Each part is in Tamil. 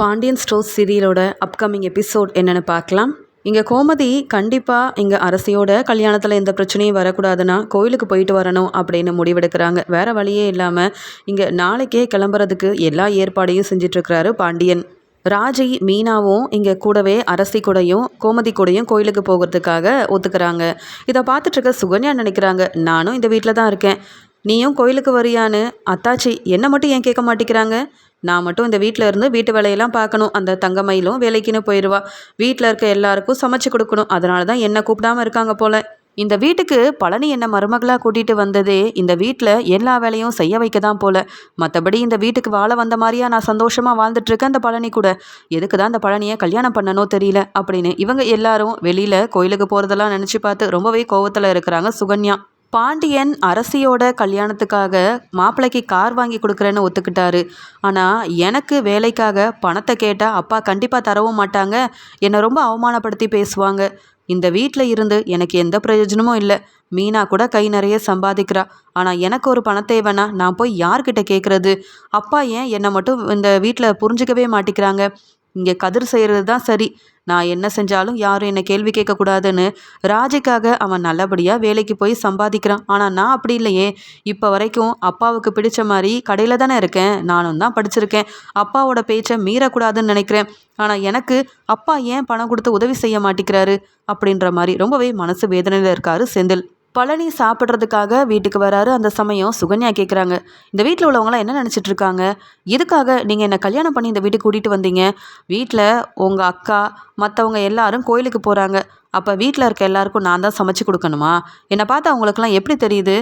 பாண்டியன் ஸ்டோர்ஸ் சீரியலோட அப்கமிங் எபிசோட் என்னென்னு பார்க்கலாம். இங்கே கோமதி கண்டிப்பாக இங்கே அரசியோட கல்யாணத்தில் எந்த பிரச்சனையும் வரக்கூடாதுன்னா கோயிலுக்கு போயிட்டு வரணும் அப்படின்னு முடிவெடுக்கிறாங்க. வேறு வழியே இல்லாமல் இங்கே நாளைக்கே கிளம்புறதுக்கு எல்லா ஏற்பாடையும் செஞ்சிட்ருக்கிறாரு பாண்டியன். ராஜி மீனாவும் இங்கே கூடவே அரசி கூடையும் கோமதி கூடையும் கோயிலுக்கு போகிறதுக்காக ஒத்துக்கிறாங்க. இதை பார்த்துட்ருக்க சுகன்யா நினைக்கிறாங்க நானும் இந்த வீட்டில் தான் இருக்கேன். நீயும் கோயிலுக்கு வரியான்னு? அத்தாச்சி என்ன மட்டும் ஏன் கேட்க மாட்டேங்கிறாங்க? நான் மட்டும் இந்த வீட்டில் இருந்து வீட்டு வேலையெல்லாம் பார்க்கணும். அந்த தங்கமயிலும் வேலைக்குன்னு போயிடுவா வீட்டில் இருக்க எல்லாருக்கும் சமைச்சு கொடுக்கணும். அதனால தான் என்னை கூப்பிடாம இருக்காங்க போல. இந்த வீட்டுக்கு பழனி என்ன மருமகளாக கூட்டிகிட்டு வந்ததே இந்த வீட்டில் எல்லா வேலையும் செய்ய வைக்க தான் போல. மற்றபடி இந்த வீட்டுக்கு வாழ வந்த மாதிரியா நான் சந்தோஷமாக வாழ்ந்துட்டுருக்கேன் அந்த பழனி கூட. எதுக்கு தான் அந்த பழனியை கல்யாணம் பண்ணனோ தெரியல அப்படின்னு இவங்க எல்லாரும் வெளியில் கோயிலுக்கு போகிறதெல்லாம் நினச்சி பார்த்து ரொம்பவே கோவத்தில் இருக்கிறாங்க சுகன்யா. பாண்டியன் அரசியோட கல்யாணத்துக்காக மாப்பிள்ளைக்கு கார் வாங்கி கொடுக்குறேன்னு ஒத்துக்கிட்டாரு. ஆனால் எனக்கு வேலைக்காக பணத்தை கேட்டால் அப்பா கண்டிப்பாக தரவும் மாட்டாங்க. என்னை ரொம்ப அவமானப்படுத்தி பேசுவாங்க. இந்த வீட்டில் இருந்து எனக்கு எந்த பிரயோஜனமும் இல்லை. மீனா கூட கை நிறைய சம்பாதிக்கிறா. ஆனால் எனக்கு ஒரு பணத்தை வேணா நான் போய் யார்கிட்ட கேட்குறது அப்பா ஏன் என்னை மட்டும் இந்த வீட்டில் புரிஞ்சுக்கவே மாட்டேங்கிறாங்க இங்கே கதிர் செய்கிறது தான் சரி. நான் என்ன செஞ்சாலும் யாரும் என்னை கேள்வி கேட்கக்கூடாதுன்னு ராஜிக்காக அவன் நல்லபடியாக வேலைக்கு போய் சம்பாதிக்கிறான். ஆனால் நான் அப்படி இல்லையே. இப்போ வரைக்கும் அப்பாவுக்கு பிடிச்ச மாதிரி கடையில் தானே இருக்கேன். நானும் தான் படிச்சிருக்கேன். அப்பாவோட பேச்சை மீறக்கூடாதுன்னு நினைக்கிறேன். ஆனால் எனக்கு அப்பா ஏன் பணம் கொடுத்து உதவி செய்ய மாட்டேங்கிறாரு? அப்படின்ற மாதிரி ரொம்பவே மனசு வேதனையில் இருக்காரு செந்தில். பழனி சாப்பிட்றதுக்காக வீட்டுக்கு வராரு. அந்த சமயம் சுகன்யா கேட்குறாங்க இந்த வீட்டில் உள்ளவங்களாம் என்ன நினச்சிட்டு இருக்காங்க? எதுக்காக நீங்கள் என்னை கல்யாணம் பண்ணி இந்த வீட்டுக்கு கூட்டிகிட்டு வந்தீங்க? வீட்டில் உங்கள் அக்கா மற்றவங்க எல்லாரும் கோயிலுக்கு போகிறாங்க அப்போ வீட்டில் இருக்க எல்லாருக்கும் நான் தான் சமைச்சு கொடுக்கணுமா? என்னை பார்த்து அவங்களுக்குலாம் எப்படி தெரியுது?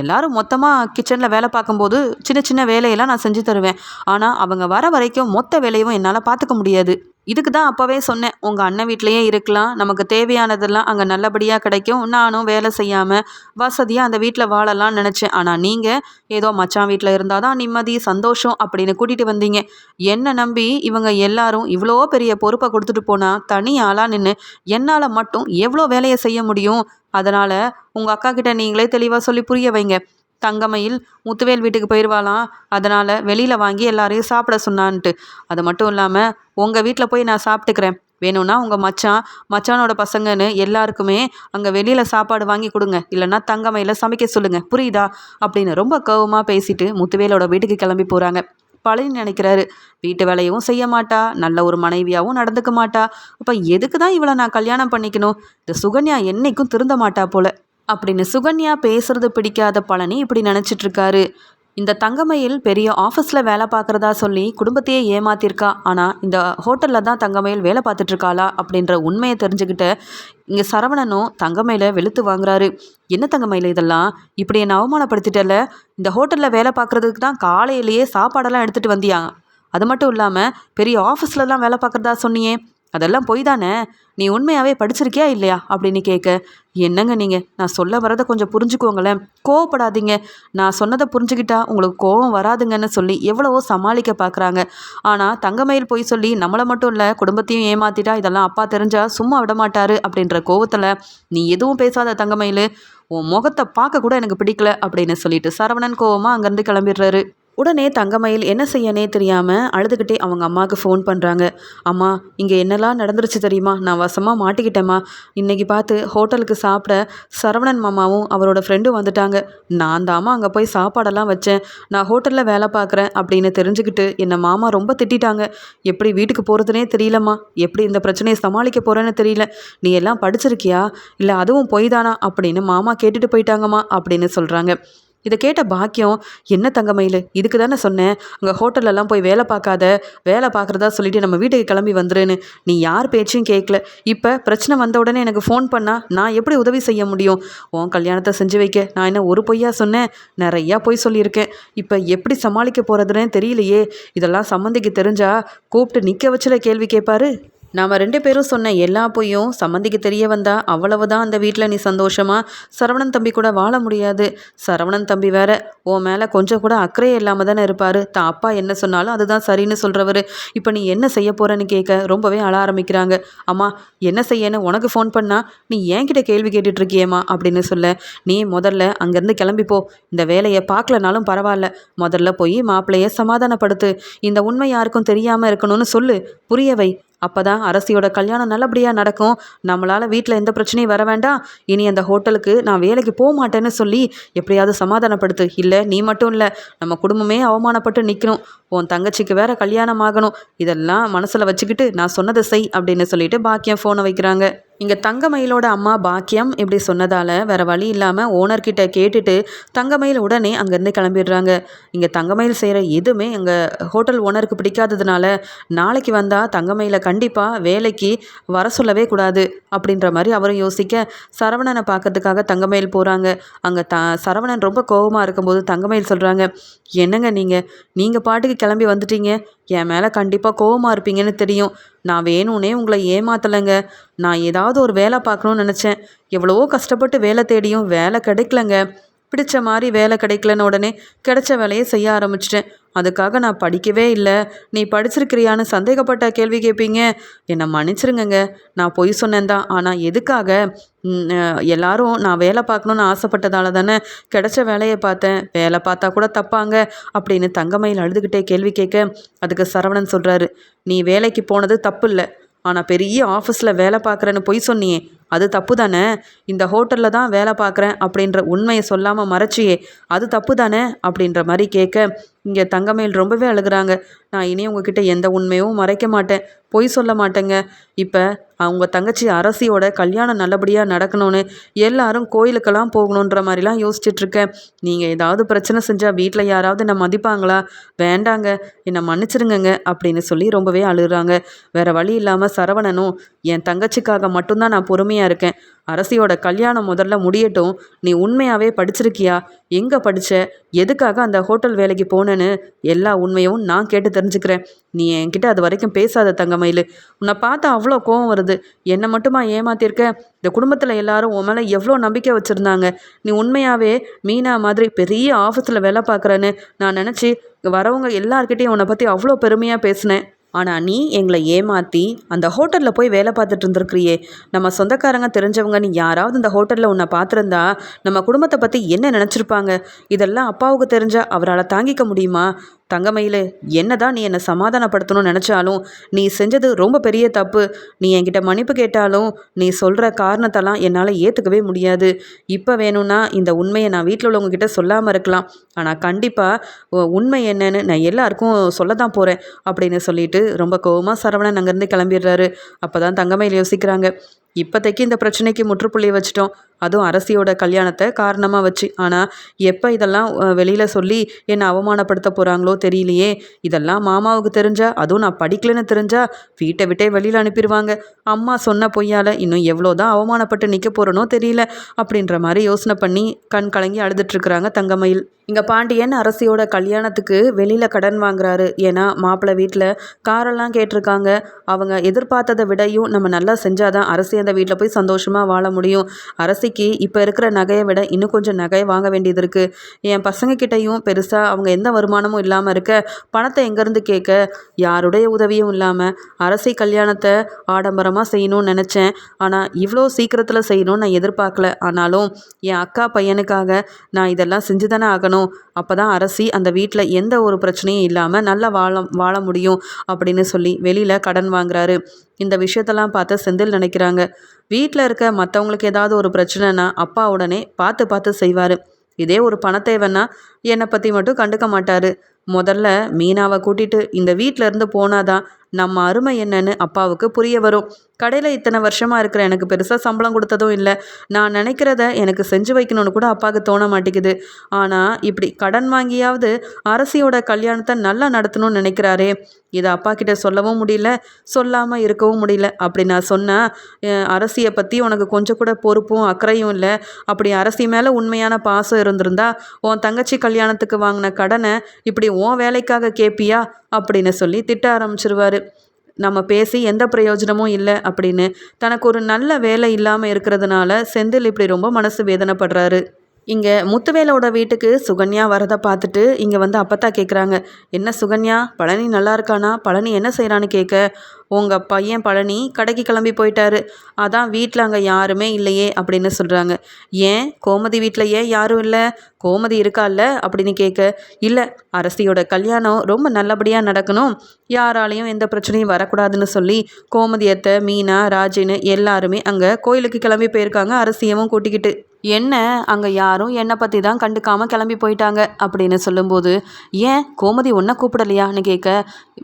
எல்லாரும் மொத்தமாக கிச்சனில் வேலை பார்க்கும்போது சின்ன சின்ன வேலையெல்லாம் நான் செஞ்சு தருவேன். ஆனால் அவங்க வர வரைக்கும் மொத்த வேலையும் என்னால் பார்த்துக்க முடியாது. இதுக்கு தான் அப்போவே சொன்னேன் உங்கள் அண்ணன் வீட்லேயே இருக்கலாம் நமக்கு தேவையானதெல்லாம் அங்கே நல்லபடியாக கிடைக்கும் நானும் வேலை செய்யாமல் வசதியாக அந்த வீட்டில் வாழலாம்னு நினச்சேன். ஆனால் நீங்கள் ஏதோ மச்சான் வீட்டில் இருந்தால் தான் நிம்மதி சந்தோஷம் அப்படின்னு கூட்டிகிட்டு வந்தீங்க. என்னை நம்பி இவங்க எல்லாரும் இவ்வளோ பெரிய பொறுப்பை கொடுத்துட்டு போனால் தனி ஆளாக நின்று என்னால் மட்டும் எவ்வளோ வேலையை செய்ய முடியும்? அதனால் உங்கள் அக்கா கிட்ட நீங்களே தெளிவாக சொல்லி புரிய வைங்க. தங்கமயில் முத்துவேல் வீட்டுக்கு போயிடுவாளாம் அதனால் வெளியில் வாங்கி எல்லாரையும் சாப்பிட சொன்னான்ட்டு. அது மட்டும் இல்லாமல் உங்கள் வீட்டில் போய் நான் சாப்பிட்டுக்கிறேன். வேணும்னா உங்கள் மச்சான் மச்சானோட பசங்கன்னு எல்லாருக்குமே அங்கே வெளியில் சாப்பாடு வாங்கி கொடுங்க. இல்லைன்னா தங்கமையில் சமைக்க சொல்லுங்கள் புரியுதா? அப்படின்னு ரொம்ப கோவமாக பேசிட்டு முத்துவேலோட வீட்டுக்கு கிளம்பி போகிறாங்க பழனி நினைக்கிறாரு வீட்டு வேலையும் செய்ய மாட்டா நல்ல ஒரு மனைவியாகவும் நடந்துக்க மாட்டா. அப்போ எதுக்கு தான் இவளை நான் கல்யாணம் பண்ணிக்கணும்? இந்த சுகன்யா என்னைக்கும் திருந்த மாட்டா போல. அப்படின்னு சுகன்யா பேசுறது பிடிக்காத பழனி இப்படி நினச்சிட்டு இருக்காரு இந்த தங்கமயில் பெரிய ஆஃபீஸில் வேலை பார்க்குறதா சொல்லி குடும்பத்தையே ஏமாத்திருக்கா. ஆனால் இந்த ஹோட்டலில் தான் தங்கமயில் வேலை பார்த்துட்ருக்காளா அப்படின்ற உண்மையை தெரிஞ்சுக்கிட்ட இங்கே சரவணனும் தங்கமயில வெளுத்து வாங்குறாரு. என்ன தங்கமயில் இதெல்லாம்? இப்படி என்னை அவமானப்படுத்திட்டல இந்த ஹோட்டலில் வேலை பார்க்குறதுக்கு தான் காலையிலேயே சாப்பாடெல்லாம் எடுத்துகிட்டு வந்தியா? அது மட்டும் இல்லாமல் பெரிய ஆஃபீஸ்லலாம் வேலை பார்க்குறதா சொன்னியே? அதெல்லாம் பொய் தானே? நீ உண்மையாகவே படிச்சிருக்கியா இல்லையா? அப்படின்னு கேட்க என்னங்க நீங்கள் நான் சொல்ல வரதை கொஞ்சம் புரிஞ்சுக்கோங்களேன். கோவப்படாதீங்க. நான் சொன்னதை புரிஞ்சுக்கிட்டா உங்களுக்கு கோவம் வராதுங்கன்னு சொல்லி எவ்வளவோ சமாளிக்க பார்க்குறாங்க. ஆனால் தங்கமயில் போய் சொல்லி நம்மளை மட்டும் இல்லை குடும்பத்தையும் ஏமாத்திட்டா இதெல்லாம் அப்பா தெரிஞ்சா சும்மா விடமாட்டாரு அப்படின்ற கோவத்தில் நீ எதுவும் பேசாத தங்கமயில். உன் முகத்தை பார்க்க கூட எனக்கு பிடிக்கல அப்படின்னு சொல்லிட்டு சரவணன் கோவமாக அங்கேருந்து கிளம்பிடுறாரு. உடனே தங்கமயில் என்ன செய்யனே தெரியாமல் அழுதுகிட்டே அவங்க அம்மாவுக்கு ஃபோன் பண்ணுறாங்க அம்மா இங்கே என்னெல்லாம் நடந்துருச்சு தெரியுமா? நான் வசமாக மாட்டிக்கிட்டேம்மா. இன்றைக்கி பார்த்து ஹோட்டலுக்கு சாப்பிட சரவணன் மாமாவும் அவரோட ஃப்ரெண்டும் வந்துட்டாங்க. நான் தாமா அங்கே போய் சாப்பாடெல்லாம் வச்சேன். நான் ஹோட்டலில் வேலை பார்க்குறேன் அப்படின்னு தெரிஞ்சுக்கிட்டு என்னை மாமா ரொம்ப திட்டாங்க எப்படி வீட்டுக்கு போகிறதுனே தெரியலம்மா. எப்படி இந்த பிரச்சனையை சமாளிக்க போகிறேன்னு தெரியல. நீ எல்லாம் படிச்சிருக்கியா? இல்லை அதுவும் பொய் தானா? அப்படின்னு மாமா கேட்டுட்டு போயிட்டாங்கம்மா அப்படின்னு சொல்கிறாங்க இதை கேட்ட பாக்கியம் என்ன தங்கமயில் இதுக்கு தானே சொன்னேன். அங்கே ஹோட்டல்லலாம் போய் வேலை பார்க்காத வேலை பார்க்குறதா சொல்லிட்டு நம்ம வீட்டுக்கு கிளம்பி வந்துருன்னு. நீ யார் பேச்சையும் கேட்கல இப்போ பிரச்சனை வந்த உடனே எனக்கு ஃபோன் பண்ணால் நான் எப்படி உதவி செய்ய முடியும்? உன் கல்யாணத்தை செஞ்சு வைக்க நான் என்ன ஒரு பொய்யா சொன்னேன்? நிறையா பொய் சொல்லியிருக்கேன். இப்போ எப்படி சமாளிக்க போகிறதுன்னு தெரியலையே. இதெல்லாம் சம்மந்திக்கு தெரிஞ்சா கூப்பிட்டு நிற்க வச்சுல கேள்வி கேட்பாரு நாம் ரெண்டு பேரும் சொன்ன எல்லா பொய்யும் சம்மந்திக்கு தெரிய வந்தா அவ்வளவுதான் அந்த வீட்டில் நீ சந்தோஷமா? சரவணன் தம்பி கூட வாழ முடியாது. சரவணன் தம்பி வேற உன் மேலே கொஞ்சம் கூட அக்கறையே இல்லாமல் தானே இருப்பார். தான் அப்பா என்ன சொன்னாலும் அதுதான் சரின்னு சொல்கிறவர் இப்போ நீ என்ன செய்ய போகிறேன்னு கேட்க ரொம்பவே அழ ஆரம்பிக்கிறாங்க. அம்மா என்ன செய்யன்னு உனக்கு ஃபோன் பண்ணால் நீ என்கிட்ட கேள்வி கேட்டுட்டு இருக்கியேம்மா அப்படின்னு சொல்ல. நீ முதல்ல அங்கேருந்து கிளம்பிப்போ இந்த வேலையை பார்க்கலனாலும் பரவாயில்ல. முதல்ல போய் மாப்பிள்ளையை சமாதானப்படுத்து. இந்த உண்மை யாருக்கும் தெரியாமல் இருக்கணும்னு சொல்லு. புரியவை அப்போ தான் அரசியோட கல்யாணம் நல்லபடியாக நடக்கும். நம்மளால் வீட்டில் எந்த பிரச்சனையும் வர வேண்டாம். இனி அந்த ஹோட்டலுக்கு நான் வேலைக்கு போக மாட்டேன்னு சொல்லி எப்படியாவது சமாதானப்படுத்து. இல்லை நீ மட்டும் இல்லை நம்ம குடும்பமே அவமானப்பட்டு நிற்கணும் உன் தங்கச்சிக்கு வேற கல்யாணம் ஆகணும். இதெல்லாம் மனசில் வச்சுக்கிட்டு நான் சொன்னதை செய் அப்படின்னு சொல்லிட்டு பாக்கியம் ஃபோனை வைக்கிறாங்க. இங்கே தங்கமயிலோட அம்மா பாக்கியம் இப்படி சொன்னதால் வேறு வழி இல்லாமல் ஓனர்கிட்ட கேட்டுட்டு தங்கமயில் உடனே அங்கேருந்து கிளம்பிடுறாங்க. இங்கே தங்கமயில் செய்கிற எதுவுமே எங்கள் ஹோட்டல் ஓனருக்கு பிடிக்காததுனால நாளைக்கு வந்தால் தங்கமயிலை கண்டிப்பாக வேலைக்கு வர சொல்லவே கூடாது அப்படின்ற மாதிரி அவரும் யோசிக்க சரவணனை பார்க்கறதுக்காக தங்கமயில் போகிறாங்க அங்கே த சரவணன் ரொம்ப கோபமாக இருக்கும்போது தங்கமயில் சொல்கிறாங்க என்னங்க நீங்கள் நீங்கள் பாட்டுக்கு கிளம்பி வந்துட்டீங்க. என் மேலே கண்டிப்பாக கோவமாக இருப்பீங்கன்னு தெரியும். நான் வேணும்னே உங்களை ஏமாத்தலைங்க. நான் ஏதாவது ஒரு வேலை பார்க்கணுன்னு நினச்சேன். எவ்வளவோ கஷ்டப்பட்டு வேலை தேடியும் வேலை கிடைக்கலங்க. பிடிச்ச மாதிரி வேலை கிடைக்கலன்னு உடனே கிடைச்ச வேலையை செய்ய ஆரம்பிச்சிட்டேன். அதுக்காக நான் படிக்கவே இல்லை. நீ படிச்சிருக்கிறியான்னு சந்தேகப்பட்ட கேள்வி கேட்பீங்க. என்னை மன்னிச்சிருங்கங்க. நான் பொய் சொன்னேன் தான் ஆனால் எதுக்காக எல்லாரும் நான் வேலை பார்க்கணுன்னு ஆசைப்பட்டதால தானே கிடைச்ச வேலையை பார்த்தேன். வேலை பார்த்தா கூட தப்பாங்க அப்படின்னு தங்கமயில் அழுதுகிட்டே கேள்வி கேட்க அதுக்கு சரவணன் சொல்கிறாரு நீ வேலைக்கு போனது தப்பு இல்லை. ஆனால் பெரிய ஆஃபீஸில் வேலை பார்க்குறேன்னு பொய் சொன்னியே. அது தப்பு தானே இந்த ஹோட்டலில் தான் வேலை பார்க்குறேன் அப்படின்ற உண்மையை சொல்லாமல் மறைச்சியே அது தப்பு தானே அப்படின்ற மாதிரி கேட்க இங்கே தங்கமயில் ரொம்பவே அழுகிறாங்க. நான் இனி உங்ககிட்ட எந்த உண்மையும் மறைக்க மாட்டேன். பொய் சொல்ல மாட்டேங்க. இப்போ அவங்க தங்கச்சி அரசியோட கல்யாணம் நல்லபடியாக நடக்கணும்னு எல்லாரும் கோயிலுக்கெல்லாம் போகணுன்ற மாதிரிலாம் யோசிச்சுட்ருக்கேன் நீங்கள் ஏதாவது பிரச்சனை செஞ்சால் வீட்டில் யாராவது என்னை மதிப்பாங்களா? வேண்டாங்க. என்னை மன்னிச்சிருங்கங்க அப்படின்னு சொல்லி ரொம்பவே அழுகிறாங்க. வேறு வழி இல்லாமல் சரவணனும் என் தங்கச்சிக்காக மட்டும்தான் நான் பொறுமையாக இருக்கேன். அரசியோட கல்யாணம் முதல்ல முடியட்டும். நீ உண்மையாகவே படிச்சிருக்கியா? எங்கே படித்த எதுக்காக அந்த ஹோட்டல் வேலைக்கு போனேன்னு எல்லா உண்மையும் நான் கேட்டு தெரிஞ்சுக்கிறேன். நீ என்கிட்ட அது வரைக்கும் பேசாத தங்கமயில். உன்னை பார்த்தா அவ்வளோ கோவம் வருது. என்னை மட்டுமா ஏமாத்திருக்க? இந்த குடும்பத்தில் எல்லாரும் உன் மேலே எவ்வளோ நம்பிக்கை வச்சுருந்தாங்க? நீ உண்மையாகவே மீனா மாதிரி பெரிய ஆஃபீஸில் வேலை பார்க்குறேன்னு நான் நினச்சி வரவங்க எல்லார்கிட்டையும் உன்னை பற்றி அவ்வளோ பெருமையாக பேசினேன். ஆனால் நீ எங்களை ஏமாற்றி அந்த ஹோட்டலில் போய் வேலை பார்த்துட்டு இருந்திருக்கிறியே. நம்ம சொந்தக்காரங்க தெரிஞ்சவங்க நீ யாராவது இந்த ஹோட்டலில் உன்னை பார்த்துருந்தா நம்ம குடும்பத்தை பற்றி என்ன நினச்சிருப்பாங்க? இதெல்லாம் அப்பாவுக்கு தெரிஞ்சால் அவரால் தாங்கிக்க முடியுமா? தங்கமயில் என்னதான் நீ என்னை சமாதானப்படுத்தணும்னு நினச்சாலும் நீ செஞ்சது ரொம்ப பெரிய தப்பு. நீ என்கிட்ட மன்னிப்பு கேட்டாலும் நீ சொல்கிற காரணத்தெல்லாம் என்னால் ஏற்றுக்கவே முடியாது. இப்போ வேணும்னா இந்த உண்மையை நான் வீட்டில் உள்ளவங்கக்கிட்ட சொல்லாமல் இருக்கலாம். ஆனால் கண்டிப்பாக உண்மை என்னன்னு நான் எல்லாருக்கும் சொல்ல தான் போகிறேன் அப்படின்னு சொல்லிட்டு ரொம்ப கோபமாக சரவணன் அங்கேருந்து கிளம்பிடுறாரு. அப்போ தான் தங்கமயில் யோசிக்கிறாங்க இப்போதைக்கு இந்த பிரச்சனைக்கு முற்றுப்புள்ளி வச்சிட்டோம். அதுவும் அரசியோட கல்யாணத்தை காரணமாக வச்சு. ஆனால் எப்போ இதெல்லாம் வெளியில் சொல்லி என்னை அவமானப்படுத்த போகிறாங்களோ தெரியலையே. இதெல்லாம் மாமாவுக்கு தெரிஞ்சா அதுவும் நான் படிக்கலன்னு தெரிஞ்சா வீட்டை விட்டே வெளியில் அனுப்பிடுவாங்க. அம்மா சொன்ன பொய்யால் இன்னும் எவ்வளோ தான் அவமானப்பட்டு நிற்க போகிறனோ தெரியல அப்படின்ற மாதிரி யோசனை பண்ணி கண் கலங்கி அழுதுட்ருக்குறாங்க தங்கமயில். இங்கே பாண்டியன் அரசியோட கல்யாணத்துக்கு வெளியில் கடன் வாங்குறாரு. ஏன்னா மாப்பிள்ளை வீட்டில் காரெல்லாம் கேட்டிருக்காங்க. அவங்க எதிர்பார்த்ததை விடையும் நம்ம நல்லா செஞ்சாதான் அரசியல் அந்த வீட்டில் போய் சந்தோஷமாக வாழ முடியும். அரசிக்கு இப்போ இருக்கிற நகையை விட இன்னும் கொஞ்சம் நகையை வாங்க வேண்டியது இருக்குது என் பசங்கக்கிட்டையும் பெருசாக அவங்க எந்த வருமானமும் இல்லாமல் இருக்க பணத்தை எங்கேருந்து கேட்க? யாருடைய உதவியும் இல்லாமல் அரசி கல்யாணத்தை ஆடம்பரமாக செய்யணும்னு நினச்சேன். ஆனால் இவ்வளோ சீக்கிரத்தில் செய்யணும்னு நான் எதிர்பார்க்கல. ஆனாலும் என் அக்கா பையனுக்காக நான் இதெல்லாம் செஞ்சு தானே ஆகணும். அப்போ தான் அரசி அந்த வீட்டில் எந்த ஒரு பிரச்சனையும் இல்லாமல் நல்லா வாழ வாழ முடியும் அப்படின்னு சொல்லி வெளியில் கடன் வாங்குறாரு. இந்த விஷயத்தெல்லாம் பார்த்து செந்தில் நினைக்கிறாங்க. வீட்டில் இருக்க மற்றவங்களுக்கு ஏதாவது ஒரு பிரச்சனைனா அப்பா உடனே பார்த்து பார்த்து செய்வார். இதே ஒரு பணத்தேவைன்னா என்னை பற்றி மட்டும் கண்டுக்க மாட்டார். முதல்ல மீனாவை கூட்டிகிட்டு இந்த வீட்டில் இருந்து போனாதான் நம்ம அருமை என்னன்னு அப்பாவுக்கு புரிய வரும். கடையில் இத்தனை வருஷமாக இருக்கிற எனக்கு பெருசாக சம்பளம் கொடுத்ததும் இல்லை. நான் நினைக்கிறத எனக்கு செஞ்சு வைக்கணும்னு கூட அப்பாவுக்கு தோண மாட்டேங்குது. ஆனால் இப்படி கடன் வாங்கியாவது அரசியோட கல்யாணத்தை நல்லா நடத்தணும்னு நினைக்கிறாரே. இதை அப்பா கிட்ட சொல்லவும் முடியல சொல்லாமல் இருக்கவும் முடியல. அப்படி நான் சொன்னேன் அரசியை பற்றி உனக்கு கொஞ்சம் கூட பொறுப்பும் அக்கறையும் இல்லை. அப்படி அரசி மேலே உண்மையான பாசம் இருந்திருந்தா உன் தங்கச்சி கல்யாணத்துக்கு வாங்கின கடனை இப்படி உன் வேலைக்காக கேட்பியா அப்படின்னு சொல்லி திட்ட ஆரம்பிச்சிருவாரு. நம்ம பேசி எந்த பிரயோஜனமும் இல்லை அப்படின்னு தனக்கு ஒரு நல்ல வேலை இல்லாமல் இருக்கிறதுனால செந்தில் இப்படி ரொம்ப மனசு வேதனைப்படுறாரு. இங்கே முத்துவேலோட வீட்டுக்கு சுகன்யா வரதை பார்த்துட்டு இங்கே வந்து அப்பத்தா கேட்குறாங்க என்ன சுகன்யா? பழனி நல்லா இருக்கானா? பழனி என்ன செய்கிறான்னு கேட்க உங்கள் பையன் பழனி கடைக்கு கிளம்பி போயிட்டாரு. அதான் வீட்டில் அங்கே யாருமே இல்லையே அப்படின்னு சொல்கிறாங்க ஏன்? கோமதி வீட்டில் ஏன் யாரும் இல்லை? கோமதி இருக்கால்ல அப்படின்னு கேட்க இல்லை அரசியோட கல்யாணம் ரொம்ப நல்லபடியாக நடக்கணும். யாராலையும் எந்த பிரச்சனையும் வரக்கூடாதுன்னு சொல்லி கோமதியத்தை மீனா ராஜின்னு எல்லாருமே அங்கே கோயிலுக்கு கிளம்பி போயிருக்காங்க. அரசியமும் கூட்டிக்கிட்டு. என்ன அங்கே யாரும் என்னை பற்றி தான் கண்டுக்காமல் கிளம்பி போயிட்டாங்க அப்படின்னு சொல்லும்போது ஏன் கோமதி ஒன்றை கூப்பிடலையான்னு கேட்க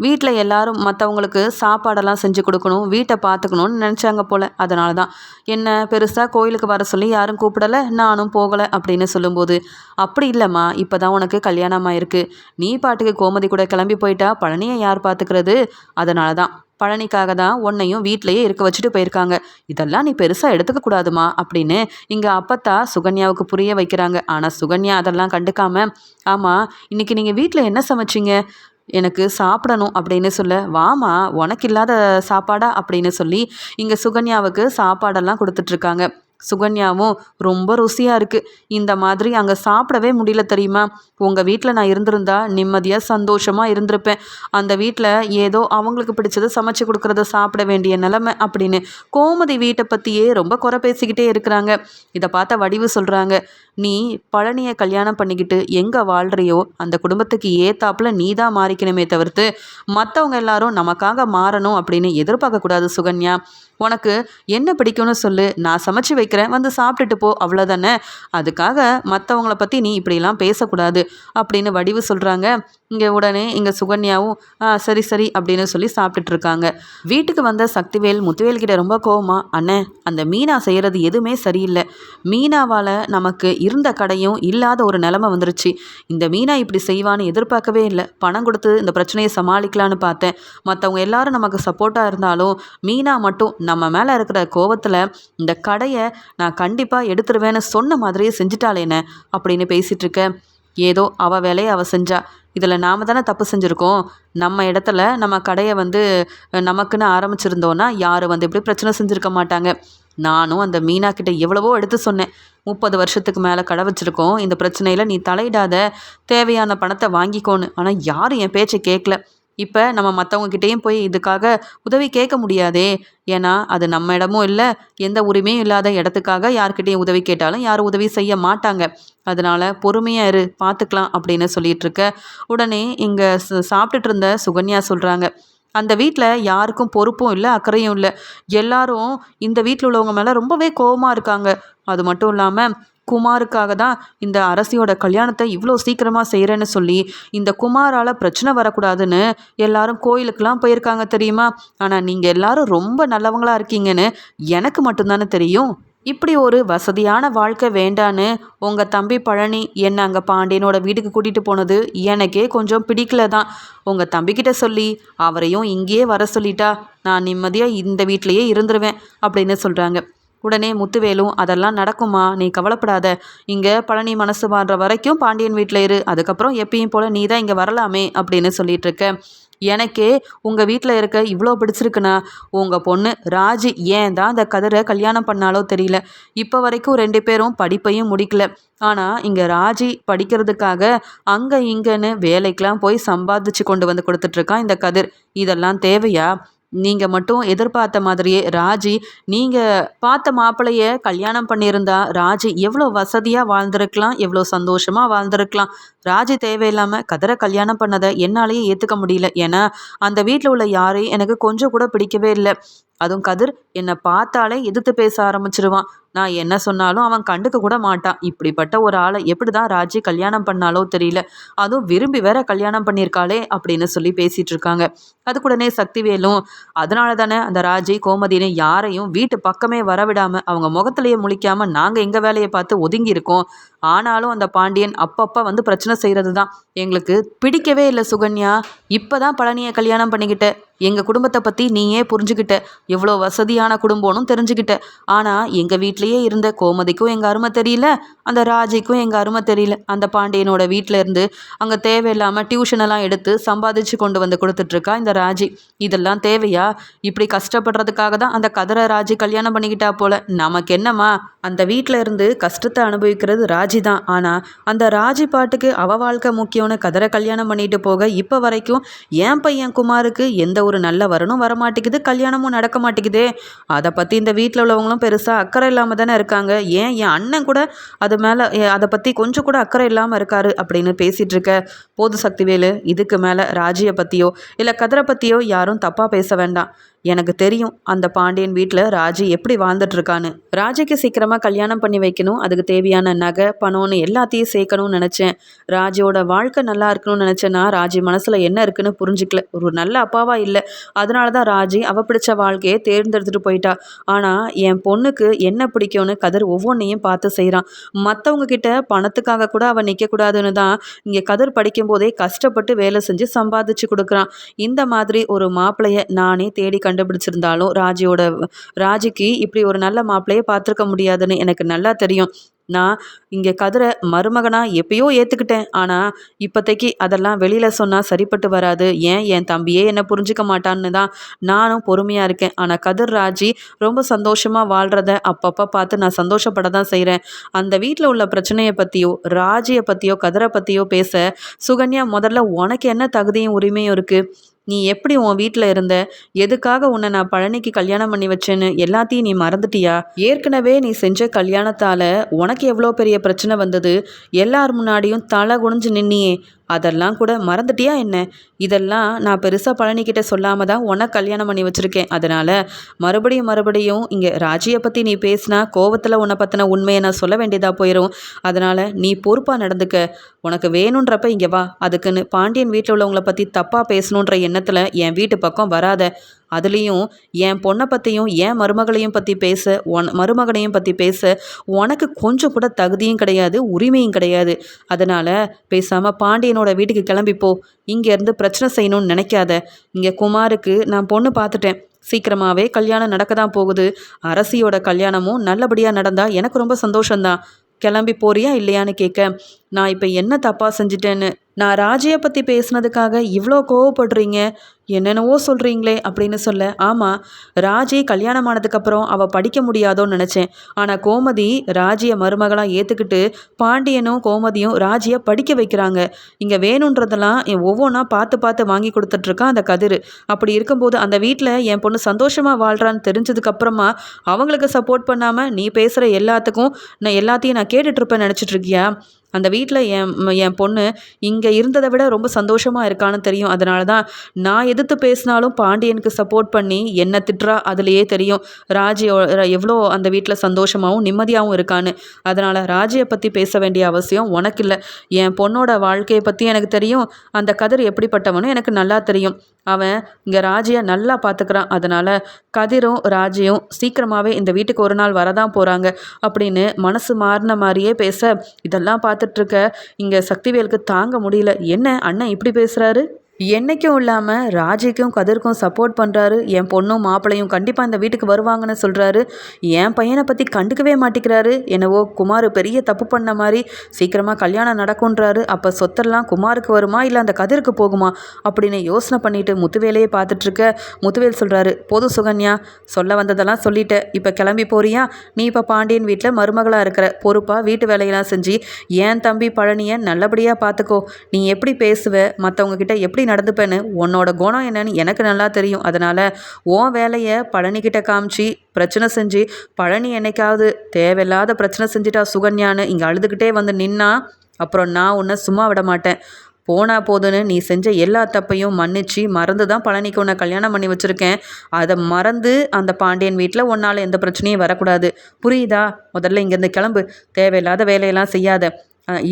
வீட்டில் எல்லாரும் மற்றவங்களுக்கு சாப்பாடெல்லாம் செஞ்சு கொடுக்கணும் வீட்டை பார்த்துக்கணும்னு நினச்சாங்க போல். அதனால தான் என்ன பெருசாக கோயிலுக்கு வர சொல்லி யாரும் கூப்பிடலை? நானும் போகலை அப்படின்னு சொல்லும்போது அப்படி இல்லைம்மா இப்போ தான் உனக்கு கல்யாணமாக இருக்குது நீ பாட்டுக்கு கோமதி கூட கிளம்பி போயிட்டா பழனியை யார் பார்த்துக்கிறது? அதனால தான் பழனிக்காக தான் உன்னையும் வீட்டிலையே இருக்க வச்சுட்டு போயிருக்காங்க. இதெல்லாம் நீ பெருசாக எடுத்துக்க கூடாதுமா அப்படின்னு இங்கே அப்பத்தா சுகன்யாவுக்கு புரிய வைக்கிறாங்க. ஆனால் சுகன்யா அதெல்லாம் கண்டுக்காம ஆமாம் இன்னைக்கு நீங்கள் வீட்டில் என்ன சமைச்சிங்க? எனக்கு சாப்பிடணும் அப்படின்னு சொல்ல வாமா உனக்கு இல்லாத சாப்பாடா? அப்படின்னு சொல்லி இங்கே சுகன்யாவுக்கு சாப்பாடெல்லாம் கொடுத்துட்ருக்காங்க சுகன்யாவும் ரொம்ப ருசியாக இருக்குது இந்த மாதிரி அங்கே சாப்பிடவே முடியல தெரியுமா? உங்கள் வீட்டில் நான் இருந்திருந்தா நிம்மதியாக சந்தோஷமாக இருந்திருப்பேன். அந்த வீட்டில் ஏதோ அவங்களுக்கு பிடிச்சதை சமைச்சு கொடுக்குறத சாப்பிட வேண்டிய நிலமை அப்படின்னு கோமதி வீட்டை பற்றியே ரொம்ப குறை பேசிக்கிட்டே இருக்கிறாங்க. இதை பார்த்த வடிவு சொல்கிறாங்க நீ பழனியை கல்யாணம் பண்ணிக்கிட்டு எங்கே வாழ்கிறியோ அந்த குடும்பத்துக்கு ஏத்தாப்புல நீ தான் மாறிக்கணுமே தவிர்த்து மற்றவங்க எல்லாரும் நமக்காக மாறணும் அப்படின்னு எதிர்பார்க்கக்கூடாது சுகன்யா. உனக்கு என்ன பிடிக்கும்னு சொல்லு நான் சமைச்சு வைக்கிறேன் வந்து சாப்பிட்டுட்டு போ அவ்வளோதானே அதுக்காக மற்றவங்கள பற்றி நீ இப்படிலாம் பேசக்கூடாது அப்படின்னு வடிவு சொல்கிறாங்க இங்கே உடனே இங்கே சுகன்யாவும் சரி சரி அப்படின்னு சொல்லி சாப்பிட்டுட்டு இருக்காங்க வீட்டுக்கு வந்த சக்திவேல் முத்துவேல் கிட்ட ரொம்ப கோவமா அண்ணே அந்த மீனா செய்கிறது எதுவுமே சரியில்லை. மீனாவால் நமக்கு இருந்த கடையும் இல்லாத ஒரு நிலமை வந்துருச்சு. இந்த மீனா இப்படி செய்வான்னு எதிர்பார்க்கவே இல்லை. பணம் கொடுத்து இந்த பிரச்சனையை சமாளிக்கலான்னு பார்த்தேன். மற்றவங்க எல்லாரும் நமக்கு சப்போர்ட்டாக இருந்தாலும் மீனா மட்டும் நம்ம மேலே இருக்கிற கோவத்தில் இந்த கடையை நான் கண்டிப்பாக எடுத்துருவேன்னு சொன்ன மாதிரியே செஞ்சுட்டாளேன அப்படின்னு பேசிகிட்டு இருக்க ஏதோ அவள் வேலையை அவள் செஞ்சா. இதில் நாம் தானே தப்பு செஞ்சுருக்கோம். நம்ம இடத்துல நம்ம கடையை வந்து நமக்குன்னு ஆரம்பிச்சிருந்தோன்னா யாரும் வந்து இப்படி பிரச்சனை செஞ்சுருக்க மாட்டாங்க. நானும் அந்த மீனா கிட்ட எவ்வளவோ எடுத்து சொன்னேன். முப்பது வருஷத்துக்கு மேலே கடை வச்சுருக்கோம். இந்த பிரச்சனையில் நீ தலையிடாத. தேவையான பணத்தை வாங்கிக்கோன்னு. ஆனால் யாரும் என் பேச்சை கேட்கல. இப்போ நம்ம மற்றவங்கக்கிட்டேயும் போய் இதுக்காக உதவி கேட்க முடியாதே? ஏன்னா அது நம்ம இடமும் இல்லை எந்த உரிமையும் இல்லாத இடத்துக்காக யார்கிட்டையும் உதவி கேட்டாலும் யாரும் உதவி செய்ய மாட்டாங்க. அதனால் பொறுமையாக இரு பார்த்துக்கலாம் அப்படின்னு சொல்லிட்டு இருக்க உடனே இங்கே சாப்பிட்டுட்டு இருந்த சுகன்யா சொல்கிறாங்க அந்த வீட்டில் யாருக்கும் பொறுப்பும் இல்லை அக்கறையும் இல்லை. எல்லாரும் இந்த வீட்டில் உள்ளவங்க மேலே ரொம்பவே கோபமாக இருக்காங்க. அது மட்டும் இல்லாமல் குமாருக்காக தான் இந்த அரசியோட கல்யாணத்தை இவ்வளோ சீக்கிரமாக செய்கிறேன்னு சொல்லி இந்த குமாரால் பிரச்சனை வரக்கூடாதுன்னு எல்லாரும் கோயிலுக்கெல்லாம் போயிருக்காங்க தெரியுமா? ஆனால் நீங்கள் எல்லாரும் ரொம்ப நல்லவங்களாக இருக்கீங்கன்னு எனக்கு மட்டும்தானே தெரியும். இப்படி ஒரு வசதியான வாழ்க்கை வேண்டான்னு உங்கள் தம்பி பழனி என்ன அங்கே பாண்டியனோட வீட்டுக்கு கூட்டிகிட்டு போனது எனக்கே கொஞ்சம் பிடிக்கல தான். உங்கள் தம்பிக்கிட்ட சொல்லி அவரையும் இங்கேயே வர சொல்லிட்டா நான் நிம்மதியாக இந்த வீட்லேயே இருந்துருவேன் அப்படின்னு சொல்கிறாங்க உடனே முத்துவேலும் அதெல்லாம் நடக்குமா நீ கவலைப்படாத. இங்கே பழனி மனசு மாறுற வரைக்கும் பாண்டியன் வீட்டில் இரு. அதுக்கப்புறம் எப்பயும் போல் நீ தான் இங்கே வரலாமே அப்படின்னு சொல்லிட்டு இருக்க. எனக்கே உங்கள் வீட்டில் இருக்க இவ்வளோ பிடிச்சிருக்குண்ணா. உங்கள் பொண்ணு ராஜி ஏன் தான் அந்த கதிரை கல்யாணம் பண்ணாலோ தெரியல. இப்போ வரைக்கும் ரெண்டு பேரும் படிப்பையும் முடிக்கல. ஆனால் இங்கே ராஜி படிக்கிறதுக்காக அங்கே இங்கேன்னு வேலைக்கெலாம் போய் சம்பாதிச்சு கொண்டு வந்து கொடுத்துட்ருக்கான் இந்த கதிர். இதெல்லாம் தேவையா? நீங்கள் மட்டும் எதிர்பார்த்த மாதிரியே ராஜி நீங்கள் பார்த்த மாப்பிள்ளைய கல்யாணம் பண்ணியிருந்தா ராஜி எவ்வளோ வசதியாக வாழ்ந்திருக்கலாம் எவ்வளோ சந்தோஷமாக வாழ்ந்திருக்கலாம். ராஜி தேவையில்லாமல் கதிரை கல்யாணம் பண்ணதை என்னாலேயே ஏற்றுக்க முடியல. ஏன்னா அந்த வீட்டில் உள்ள யாரையும் எனக்கு கொஞ்சம் கூட பிடிக்கவே இல்லை. அதுவும் கதிர் என்னை பார்த்தாலே எதிர்த்து பேச ஆரம்பிச்சிருவான். நான் என்ன சொன்னாலும் அவன் கண்டுக்க கூட மாட்டான். இப்படிப்பட்ட ஒரு ஆளை எப்படி தான் ராஜி கல்யாணம் பண்ணாலோ தெரியல. அதுவும் விரும்பி வேற கல்யாணம் பண்ணியிருக்காளே அப்படின்னு சொல்லி பேசிட்டு இருக்காங்க. அதுக்குடனே சக்திவேலும் அதனால தானே அந்த ராஜி கோமதினு யாரையும் வீட்டு பக்கமே வரவிடாம அவங்க முகத்திலேயே முழிக்காம நாங்கள் எங்கள் வேலையை பார்த்து ஒதுங்கி இருக்கோம். ஆனாலும் அந்த பாண்டியன் அப்பப்போ வந்து பிரச்சனை செய்கிறது தான் எங்களுக்கு பிடிக்கவே இல்லை சுகன்யா. இப்போ தான் பழனியை கல்யாணம் பண்ணிக்கிட்ட எங்கள் குடும்பத்தை பற்றி நீயே புரிஞ்சுக்கிட்ட எவ்வளோ வசதியான குடும்பம்னு தெரிஞ்சுக்கிட்ட ஆனால் எங்கள் வீட்லேயே இருந்த கோமதிக்கும் எங்கள் அருமை தெரியல அந்த ராஜிக்கும் எங்கள் அருமை தெரியல. அந்த பாண்டியனோட வீட்டில் இருந்து அங்கே தேவையில்லாமல் டியூஷனெல்லாம் எடுத்து சம்பாதிச்சு கொண்டு வந்து கொடுத்துட்ருக்கா இந்த ராஜி. இதெல்லாம் தேவையா? இப்படி கஷ்டப்படுறதுக்காக தான் அந்த கதரை ராஜி கல்யாணம் பண்ணிக்கிட்டா போல. நமக்கு என்னம்மா? அந்த வீட்டில் இருந்து கஷ்டத்தை அனுபவிக்கிறது ராஜி தான். ஆனால் அந்த ராஜி பாட்டுக்கு அவ வாழ்க்கை முக்கியம்னு கதரை கல்யாணம் பண்ணிட்டு போக இப்போ வரைக்கும் என் பையன் குமாருக்கு எந்த ஒரு நல்ல வரணும் வரமாட்டேங்குது கல்யாணமும் நடக்க மாட்டேங்குதே. அதை பற்றி இந்த வீட்டில் உள்ளவங்களும் பெருசாக அக்கறை இல்லாமல் தானே இருக்காங்க. ஏன் என் அண்ணன் கூட அது மேலே அதை பற்றி கொஞ்சம் கூட அக்கறை இல்லாமல் இருக்காரு அப்படின்னு பேசிகிட்டு இருக்க போது சக்திவேலு இதுக்கு மேலே ராஜியை பற்றியோ இல்லை கதிரை பற்றியோ யாரும் தப்பாக பேச வேண்டாம். எனக்கு தெரியும் அந்த பாண்டியன் வீட்டில் ராஜி எப்படி வாழ்ந்துட்டுருக்கான்னு. ராஜிக்கு சீக்கிரமாக கல்யாணம் பண்ணி வைக்கணும் அதுக்கு தேவையான நகை பணம்னு எல்லாத்தையும் சேர்க்கணும்னு நினச்சேன். ராஜியோட வாழ்க்கை நல்லா இருக்கணும்னு நினச்சேன்னா ராஜி மனசில் என்ன இருக்குன்னு புரிஞ்சுக்கல. ஒரு நல்ல அப்பாவா இல்லை. அதனால தான் ராஜி அவ பிடிச்ச வாழ்க்கையை தேர்ந்தெடுத்துட்டு போயிட்டா. ஆனால் என் பொண்ணுக்கு என்ன பிடிக்கும்னு கதிர் ஒவ்வொன்றையும் பார்த்து செய்கிறான் மற்றவங்க கிட்ட பணத்துக்காக கூட அவன் நிற்கக்கூடாதுன்னு தான் இங்கே கதிர் படிக்கும்போதே கஷ்டப்பட்டு வேலை செஞ்சு சம்பாதிச்சு கொடுக்குறான். இந்த மாதிரி ஒரு மாப்பிள்ளைய நானே தேடி கண்டுபிடிச்சிருந்தாலும் ராஜியோட ராஜிக்கு இப்படி ஒரு நல்ல மாப்பிள்ளையே பார்த்துருக்க முடியாதுன்னு எனக்கு நல்லா தெரியும். நான் இங்கே கதிரை மருமகனாக எப்பயோ ஏற்றுக்கிட்டேன் ஆனால் இப்போதைக்கு அதெல்லாம் வெளியில் சொன்னால் சரிப்பட்டு வராது. ஏன்? என் தம்பியே என்னை புரிஞ்சிக்க மாட்டான்னு தான் நானும் பொறுமையாக இருக்கேன். ஆனால் கதிர் ராஜி ரொம்ப சந்தோஷமாக வாழ்கிறத அப்பப்போ பார்த்து நான் சந்தோஷப்பட தான் செய்கிறேன் அந்த வீட்டில் உள்ள பிரச்சனையை பற்றியோ ராஜியை பற்றியோ கதிரை பற்றியோ பேச சுகன்யா முதல்ல உனக்கு என்ன தகுதியும் உரிமையும் இருக்குது நீ எப்படி உன் வீட்டில் இருந்த? எதுக்காக உன்னை நான் பழனிக்கு கல்யாணம் பண்ணி வச்சேன்னு எல்லாத்தையும் நீ மறந்துட்டியா? ஏற்கனவே நீ செஞ்ச கல்யாணத்தால் உனக்கு எவ்வளோ பெரிய பிரச்சனை வந்தது? எல்லார் முன்னாடியும் தலை குனிஞ்சு நின்னியே. அதெல்லாம் கூட மறந்துட்டியா என்ன? இதெல்லாம் நான் பெருசாக பழனிக்கிட்ட சொல்லாமல் தான் உனக்கு கல்யாணம் பண்ணி வச்சுருக்கேன். அதனால் மறுபடியும் மறுபடியும் இங்கே ராஜியை பற்றி நீ பேசினா கோவத்தில் உன்னை பற்றின உண்மையை நான் சொல்ல வேண்டியதாக போயிடும் அதனால் நீ பொறுப்பாக நடந்துக்க. உனக்கு வேணுன்றப்ப இங்கே வா. அதுக்குன்னு பாண்டியன் வீட்டில் உள்ளவங்களை பற்றி தப்பாக பேசணுன்ற எண்ணத்தில் என் வீட்டு பக்கம் வராத. அதுலேயும் என் பொண்ணை பற்றியும் என் மருமகளையும் பற்றி பேச உன் மருமகனையும் பற்றி பேச உனக்கு கொஞ்சம் கூட தகுதியும் கிடையாது உரிமையும் கிடையாது. அதனால் பேசாமல் பாண்டியனோட வீட்டுக்கு கிளம்பிப்போ இங்கேருந்து பிரச்சனை செய்யணும்னு நினைக்காத. இங்கே குமாருக்கு நான் பொண்ணு பார்த்துட்டேன் சீக்கிரமாகவே கல்யாணம் நடக்க தான் போகுது. அரசியோட கல்யாணமும் நல்லபடியாக நடந்தால் எனக்கு ரொம்ப சந்தோஷந்தான் கிளம்பி போறியா இல்லையான்னு கேட்க நான் இப்போ என்ன தப்பாக செஞ்சிட்டேன்னு? நான் ராஜையை பற்றி பேசுனதுக்காக இவ்வளோ கோவப்படுறீங்க. என்னென்னவோ சொல்கிறீங்களே அப்படின்னு சொல்ல ஆமாம் ராஜி கல்யாணம் ஆனதுக்கப்புறம் அவள் படிக்க முடியாதோன்னு நினச்சேன். ஆனால் கோமதி ராஜியை மருமகளாக ஏற்றுக்கிட்டு பாண்டியனும் கோமதியும் ராஜியை படிக்க வைக்கிறாங்க. இங்கே வேணுன்றதெல்லாம் என் ஒவ்வொன்றா பார்த்து பார்த்து வாங்கி கொடுத்துட்ருக்கான் அந்த கதிர். அப்படி இருக்கும்போது அந்த வீட்டில் என் பொண்ணு சந்தோஷமாக வாழ்கிறான்னு தெரிஞ்சதுக்கப்புறமா அவங்களுக்கு சப்போர்ட் பண்ணாமல் நீ பேசுகிற எல்லாத்துக்கும் நான் எல்லாத்தையும் நான் கேட்டுட்ருப்பேன் நினச்சிட்ருக்கியா? அந்த வீட்டில் என் என் பொண்ணு இங்கே இருந்ததை விட ரொம்ப சந்தோஷமாக இருக்கான்னு தெரியும். அதனால தான் நான் எதிர்த்து பேசினாலும் பாண்டியனுக்கு சப்போர்ட் பண்ணி என்ன திட்டுறா அதுலேயே தெரியும். ராஜி எவ்வளோ அந்த வீட்டில் சந்தோஷமாகவும் நிம்மதியாகவும் இருக்கான்னு. அதனால் ராஜியை பற்றி பேச வேண்டிய அவசியம் உனக்கு இல்லை என் பொண்ணோட வாழ்க்கையை பற்றி எனக்கு தெரியும். அந்த கதிர் எப்படிப்பட்டவனும் எனக்கு நல்லா தெரியும். அவன் இங்கே ராஜியை நல்லா பார்த்துக்கிறான் அதனால் கதிரும் ராஜியும் சீக்கிரமாகவே இந்த வீட்டுக்கு ஒரு நாள் வரதான் போகிறாங்க அப்படின்னு மனசு மாறின மாதிரியே பேச இதெல்லாம் பார்த்துட்ருக்க இங்கே சக்திவேலுக்கு தாங்க முடியல. என்ன அண்ணன் இப்படி பேசுகிறாரு என்னைக்கும் இல்லாமல் ராஜிக்கும் கதிர்க்கும் சப்போர்ட் பண்ணுறாரு என் பொண்ணும் மாப்பிள்ளையும் கண்டிப்பாக இந்த வீட்டுக்கு வருவாங்கன்னு சொல்கிறாரு என் பையனை பற்றி கண்டுக்கவே மாட்டேங்கிறாரு. என்னவோ குமார் பெரிய தப்பு பண்ண மாதிரி சீக்கிரமாக கல்யாணம் நடக்கும்ன்றாரு. அப்போ சொத்தெல்லாம் குமாருக்கு வருமா? இல்லை அந்த கதிருக்கு போகுமா? அப்படின்னு யோசனை பண்ணிட்டு முத்துவேலையே பார்த்துட்ருக்க முத்துவேல் சொல்கிறாரு போதும் சுகன்யா சொல்ல வந்ததெல்லாம் சொல்லிட்ட இப்போ கிளம்பி போறியா? நீ இப்போ பாண்டியன் வீட்டில் மருமகளாக இருக்கிற பொறுப்பாக வீட்டு வேலையெல்லாம் செஞ்சு என் தம்பி பழனியை நல்லபடியாக பார்த்துக்கோ நீ எப்படி பேசுவ? மற்றவங்க கிட்ட எப்படி நடந்துப்பேன்னு. உன்னோட குணம் என்னன்னு எனக்கு நல்லா தெரியும். அதனால் உன் வேலையை பழனிக்கிட்ட காமிச்சு பிரச்சனை செஞ்சு பழனி என்னைக்காவது தேவையில்லாத பிரச்சனை செஞ்சுட்டா சுகன்யான்னு இங்கே அழுதுகிட்டே வந்து நின்னா அப்புறம் நான் உன்னை சும்மா விட மாட்டேன். போனா போதுன்னு நீ செஞ்ச எல்லா தப்பையும் மன்னிச்சு மறந்து தான் பழனிக்கு உன்னை கல்யாணம் பண்ணி வச்சுருக்கேன். அதை மறந்து அந்த பாண்டியன் வீட்டில் உன்னால் எந்த பிரச்சனையும் வரக்கூடாது. புரியுதா? முதல்ல இங்கேருந்து கிளம்பு. தேவையில்லாத வேலையெல்லாம் செய்யாத.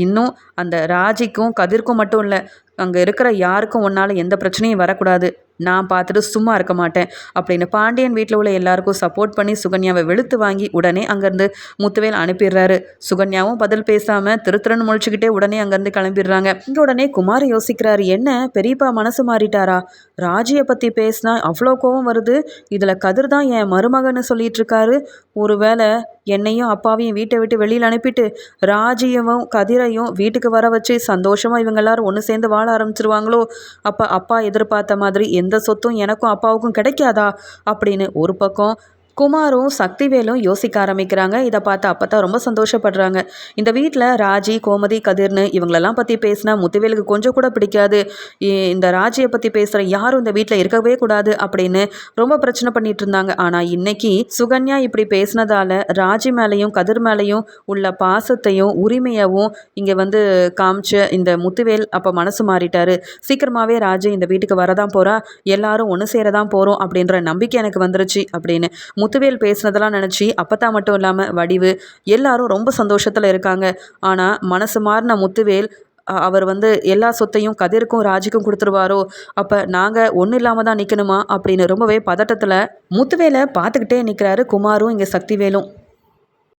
இன்னும் அந்த ராஜிக்கும் கதிர்க்கும் மட்டும் இல்லை அங்கே இருக்கிற யாருக்கும் உன்னால் எந்த பிரச்சனையும் வரக்கூடாது. நான் பார்த்துட்டு சும்மா இருக்க மாட்டேன் அப்படின்னு பாண்டியன் வீட்டில் உள்ள எல்லாருக்கும் சப்போர்ட் பண்ணி சுகன்யாவை வெளுத்து வாங்கி உடனே அங்கேருந்து முத்துவேல் அனுப்பிடுறாரு. சுகன்யாவும் பதில் பேசாமல் திருத்திறன் முழிச்சுக்கிட்டே உடனே அங்கேருந்து கிளம்பிடுறாங்க. இங்கே உடனே குமார் யோசிக்கிறாரு என்ன? பெரியப்பா மனசு மாறிட்டாரா? ராஜியை பற்றி பேசினா அவ்வளோ கோவம் வருது. இதில் கதிர் தான் என் மருமகன்னு சொல்லிட்டு இருக்காரு. ஒருவேளை என்னையும் அப்பாவையும் வீட்டை விட்டு வெளியில் அனுப்பிட்டு ராஜியவும் கதிரையும் வீட்டுக்கு வர வச்சு சந்தோஷமாக இவங்க எல்லாரும் ஒன்று சேர்ந்து வாழ ஆரம்பிச்சிருவாங்களோ? அப்போ அப்பா எதிர்பார்த்த மாதிரி எந்த சொத்தும் எனக்கும் அப்பாவுக்கும் கிடைக்காதா? அப்படின்னு ஒரு பக்கம் குமாரும் சக்திவேலும் யோசிக்க ஆரம்பிக்கிறாங்க. இதை பார்த்து அப்போ தான் ரொம்ப சந்தோஷப்படுறாங்க. இந்த வீட்டில் ராஜி கோமதி கதிர்னு இவங்களெல்லாம் பற்றி பேசினா முத்துவேலுக்கு கொஞ்சம் கூட பிடிக்காது. இந்த ராஜியை பற்றி பேசுகிற யாரும் இந்த வீட்டில் இருக்கவே கூடாது அப்படின்னு ரொம்ப பிரச்சனை பண்ணிட்டு இருந்தாங்க. ஆனால் இன்னைக்கு சுகன்யா இப்படி பேசினதால ராஜி மேலேயும் கதிர் மேலேயும் உள்ள பாசத்தையும் உரிமையவும் இங்கே வந்து காமிச்ச இந்த முத்துவேல் அப்போ மனசு மாறிட்டாரு. சீக்கிரமாகவே ராஜி இந்த வீட்டுக்கு வரதான் போகிறா எல்லாரும் ஒன்று சேரதான் போகிறோம் அப்படின்ற நம்பிக்கை எனக்கு வந்துருச்சு அப்படின்னு முத்துவேல் பேசுனதெல்லாம் நினச்சி அப்பத்தா மட்டும் இல்லாமல் வடிவு எல்லாரும் ரொம்ப சந்தோஷத்தில் இருக்காங்க. ஆனால் மனசு மாறின முத்துவேல் அவர் வந்து எல்லா சொத்தையும் கதிருக்கும் ராஜிக்கும் கொடுத்துருவாரோ? அப்போ நாங்கள் ஒன்றும் இல்லாமல் தான் நிற்கணுமா அப்படின்னு ரொம்பவே பதட்டத்தில் முத்துவேலை பார்த்துக்கிட்டே நிற்கிறாரு குமாரும் இங்கே சக்திவேலும்.